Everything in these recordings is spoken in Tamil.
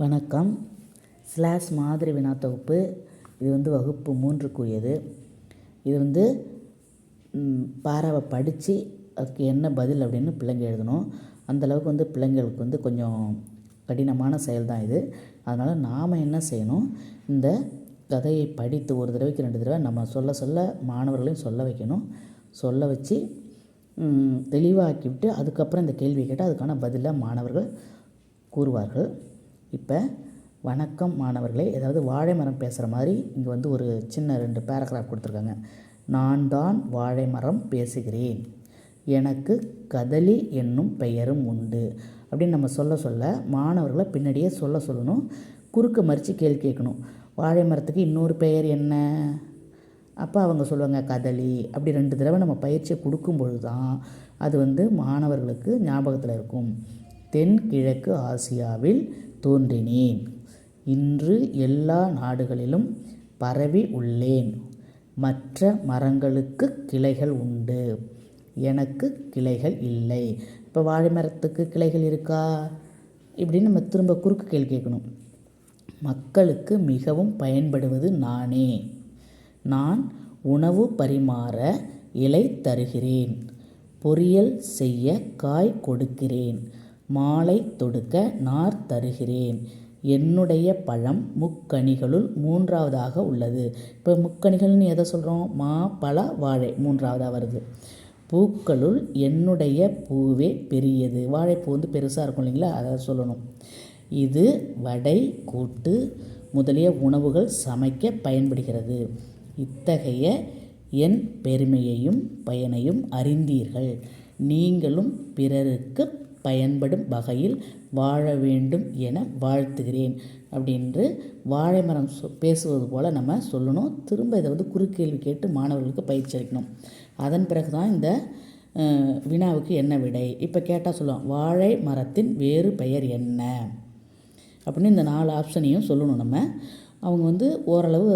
வணக்கம். ஸ்லாஷ் மாதிரி வினா தொகுப்பு. இது வந்து வகுப்பு மூன்றுக்குரியது. இது வந்து பாராவை படித்து அதுக்கு என்ன பதில் அப்படின்னு பிள்ளைங்க எழுதணும். அந்தளவுக்கு வந்து பிள்ளைங்களுக்கு வந்து கொஞ்சம் கடினமான செயல் தான் இது. அதனால் நாம் என்ன செய்யணும்? இந்த கதையை படித்து ஒரு தடவைக்கு ரெண்டு தடவை நம்ம சொல்ல சொல்ல மாணவர்களையும் சொல்ல வைக்கணும். சொல்ல வச்சு தெளிவாக்கிவிட்டு அதுக்கப்புறம் இந்த கேள்வி கேட்டால் அதுக்கான பதிலை மாணவர்கள் கூறுவார்கள். இப்போ வணக்கம் மாணவர்களே ஏதாவது வாழை மரம் பேசுகிற மாதிரி இங்கே வந்து ஒரு சின்ன ரெண்டு பேராகிராஃப் கொடுத்துருக்காங்க. நான் தான் வாழை மரம் பேசுகிறேன். எனக்கு கதலி என்னும் பெயரும் உண்டு. அப்படின்னு நம்ம சொல்ல சொல்ல மாணவர்களை பின்னாடியே சொல்ல சொல்லணும். குறுக்க மறித்து கேள்வி கேட்கணும். வாழை மரத்துக்கு இன்னொரு பெயர் என்ன? அப்போ அவங்க சொல்லுவாங்க கதலி. அப்படி ரெண்டு தடவை நம்ம பயிற்சியை கொடுக்கும்பொழுது தான் அது வந்து மாணவர்களுக்கு ஞாபகத்தில் இருக்கும். தென்கிழக்கு ஆசியாவில் தோன்றினேன். இன்று எல்லா நாடுகளிலும் பரவி உள்ளேன். மற்ற மரங்களுக்கு கிளைகள் உண்டு. எனக்கு கிளைகள் இல்லை. இப்போ வாழை மரத்துக்கு கிளைகள் இருக்கா? இப்படின்னு நம்ம திரும்ப குறுக்கு கேள்வி கேட்கணும். மக்களுக்கு மிகவும் பயன்படுவது நானே. நான் உணவு பரிமாற இலை தருகிறேன். பொரியல் செய்ய காய் கொடுக்கிறேன். மாலை தொடுக்க நார் தருகிறேன். என்னுடைய பழம் முக்கணிகளுள் மூன்றாவதாக உள்ளது. இப்போ முக்கணிகள்னு எதை சொல்கிறோம் மா பழ வாழை மூன்றாவதாக வருது. பூக்களுள் என்னுடைய பூவே பெரியது. வாழைப்பூ வந்து பெருசாக இருக்கும் இல்லைங்களா? அதை சொல்லணும். இது வடை கூட்டு முதலிய உணவுகள் சமைக்க பயன்படுகிறது. இத்தகைய என் பெருமையையும் பயனையும் அறிந்தீர்கள். நீங்களும் பிறருக்கு பயன்படும் வகையில் வாழ வேண்டும் என வாழ்த்துகிறேன். அப்படின்று வாழை மரம் பேசுவது போல் நம்ம சொல்லணும். திரும்ப இதை வந்து குறுக்கேள்வி கேட்டு மாணவர்களுக்கு பயிற்சி அளிக்கணும். அதன் பிறகு தான் இந்த வினாவுக்கு என்ன விடை? இப்போ கேட்டால் சொல்லுவோம் வாழை மரத்தின் வேறு பெயர் என்ன? அப்படின்னு இந்த நாலு ஆப்ஷனையும் சொல்லணும் நம்ம. அவங்க வந்து ஓரளவு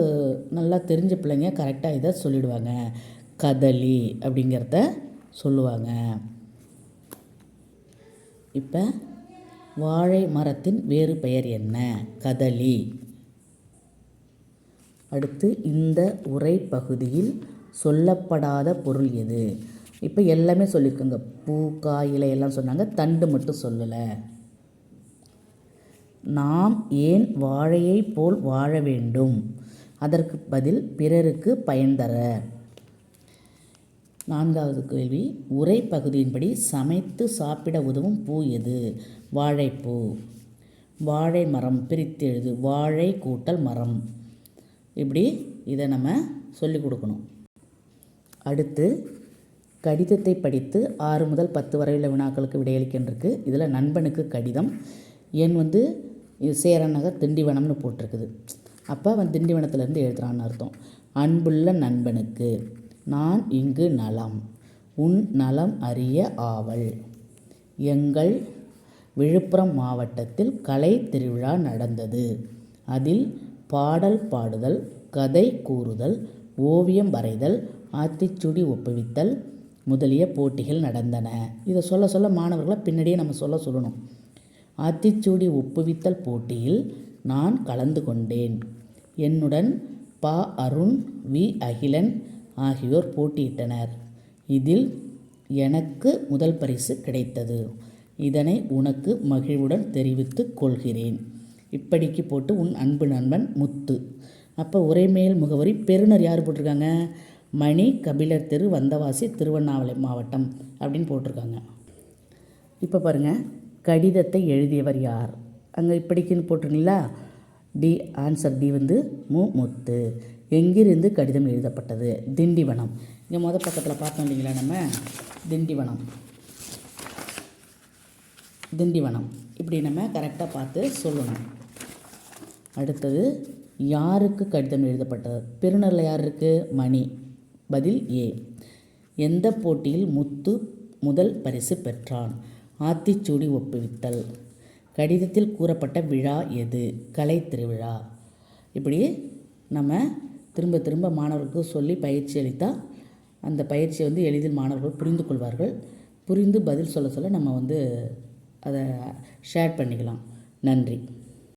நல்லா தெரிஞ்ச பிள்ளைங்க கரெக்டாக இதை சொல்லிவிடுவாங்க கதலி அப்படிங்கிறத சொல்லுவாங்க. இப்போ வாழை மரத்தின் வேறு பெயர் என்ன? கதலி. அடுத்து இந்த உரை பகுதியில் சொல்லப்படாத பொருள் எது? இப்போ எல்லாமே சொல்லியிருக்கோங்க பூ காய் எல்லாம் சொன்னாங்க. தண்டு மட்டும் சொல்லலை. நாம் ஏன் வாழையை போல் வாழ வேண்டும்? அதற்கு பதில் பிறருக்கு பயன் தர. நான்காவது கேள்வி உரை பகுதியின்படி சமைத்து சாப்பிட உதவும் பூ எது? வாழைப்பூ. வாழை மரம் பிரித்து எழுது. வாழை கூட்டல் மரம். இப்படி இதை நம்ம சொல்லிக் கொடுக்கணும். அடுத்து கடிதத்தை படித்து ஆறு முதல் பத்து வரையுள்ள வினாக்களுக்கு விடையளிக்கின்றிருக்கு. இதில் நண்பனுக்கு கடிதம். என் வந்து சேரநகர் நகர் திண்டிவனம்னு போட்டிருக்குது. அப்போ அவன் திண்டிவனத்துலேருந்து எழுதுகிறான்னு அர்த்தம். அன்புள்ள நண்பனுக்கு. நான் இங்கு நலம் உன் நலம் அறிய ஆவல். எங்கள் விழுப்புரம் மாவட்டத்தில் கலை திருவிழா நடந்தது. அதில் பாடல் பாடுதல் கதை கூறுதல் ஓவியம் வரைதல் ஆத்திச்சுடி ஒப்புவித்தல் முதலிய போட்டிகள் நடந்தன. இதை சொல்ல சொல்ல மாணவர்களை பின்னாடியே நம்ம சொல்ல சொல்லணும். ஆத்திச்சூடி ஒப்புவித்தல் போட்டியில் நான் கலந்து கொண்டேன். என்னுடன் பா அருண் வி அகிலன் ஆகியோர் போட்டியிட்டனர். இதில் எனக்கு முதல் பரிசு கிடைத்தது. இதனை உனக்கு மகிழ்வுடன் தெரிவித்துக் கொள்கிறேன். இப்படிக்கு போட்டு உன் அன்பு நண்பன் முத்து. அப்போ உரைமேல் முகவரி பெருனர் யார் போட்டிருக்காங்க? மணி கபிலர் தெரு வந்தவாசி திருவண்ணாமலை மாவட்டம் அப்படின்னு போட்டிருக்காங்க. இப்போ பாருங்கள் கடிதத்தை எழுதியவர் யார்? அங்கே இப்படிக்குன்னு போட்டிருக்கீங்களா டி ஆன்சர் டி வந்து மு முத்து. எங்கிருந்து கடிதம் எழுதப்பட்டது? திண்டிவனம். இங்கே மொதல் பக்கத்தில் பார்த்தோம் இல்லைங்களா நம்ம? திண்டிவனம். திண்டிவனம். இப்படி நம்ம கரெக்டாக பார்த்து சொல்லணும். அடுத்தது யாருக்கு கடிதம் எழுதப்பட்டது? பெருநரில் யார் இருக்குது மணி. பதில் ஏ. எந்த போட்டியில் முத்து முதல் பரிசு பெற்றான்? ஆத்திச்சூடி ஒப்புவித்தல். கடிதத்தில் கூறப்பட்ட விழா எது? கலை திருவிழா இப்படி நம்ம திரும்ப திரும்ப மாணவர்களுக்கு சொல்லி பயிற்சி அளித்தால் அந்த பயிற்சியை வந்து எளிதில் மாணவர்கள் புரிந்து கொள்வார்கள். புரிந்து பதில் சொல்ல சொல்ல நம்ம வந்து அதை ஷேர் பண்ணிக்கலாம். நன்றி.